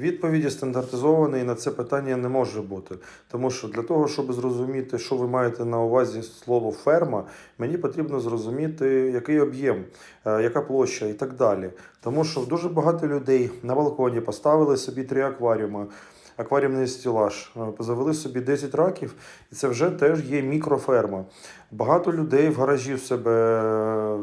Відповіді стандартизованої на це питання не може бути. Тому що для того, щоб зрозуміти, що ви маєте на увазі слово ферма, мені потрібно зрозуміти, який об'єм, е, яка площа і так далі. Тому що дуже багато людей на балконі поставили собі три акваріуми. Акваріумний стілаж, е, завели собі 10 раків, і це вже теж є мікроферма. Багато людей в гаражі в себе е,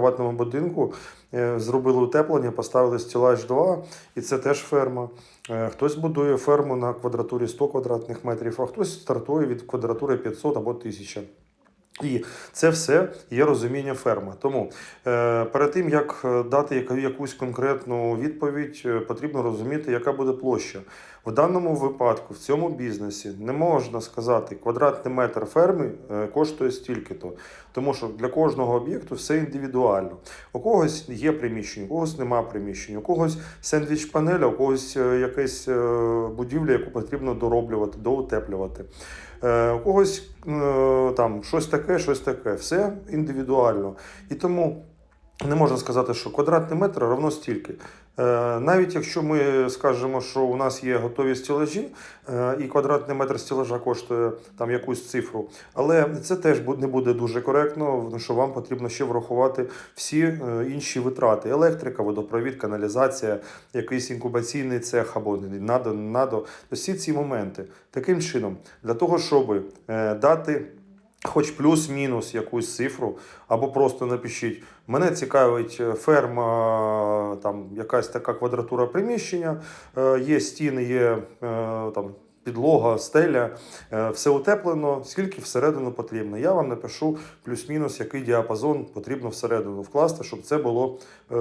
приватному будинку е, зробили утеплення, поставили стілаж 2, і це теж ферма. Е, Хтось будує ферму на квадратурі 100 квадратних метрів, а хтось стартує від квадратури 500 або 1000. І це все є розуміння ферми. Тому е, перед тим як е, дати яку- якусь конкретну відповідь, е, потрібно розуміти, яка буде площа. В даному випадку, в цьому бізнесі, не можна сказати, квадратний метр ферми е, коштує стільки-то. Тому що для кожного об'єкту все індивідуально. У когось є приміщення, у когось нема приміщення, у когось сендвіч панеля, у когось якась будівля, яку потрібно дороблювати, доутеплювати. У когось там щось таке, щось таке. Все індивідуально. І тому не можна сказати, що квадратний метр равно стільки. Е, Навіть якщо ми скажемо, що у нас є готові стілажі, е, і квадратний метр стілажа коштує там якусь цифру, але це теж не буде дуже коректно, що вам потрібно ще врахувати всі е, інші витрати: електрика, водопровід, каналізація, якийсь інкубаційний цех або надо, надо. Всі ці моменти. Таким чином, для того, щоб дати хоч плюс-мінус якусь цифру, або просто напишіть. Мене цікавить е, ферма, там якась така квадратура приміщення, е, є стіни, є е, там. Підлога, стеля, е, все утеплено, скільки всередину потрібно. Я вам напишу плюс-мінус, який діапазон потрібно всередину вкласти, щоб це було е,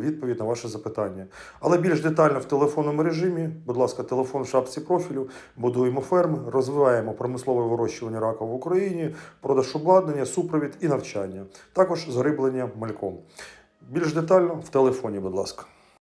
відповідь на ваше запитання. Але більш детально в телефонному режимі, будь ласка, телефон в шапці профілю, будуємо ферми, розвиваємо промислове вирощування рака в Україні, продаж обладнання, супровід і навчання. Також зариблення мальком. Більш детально в телефоні, будь ласка.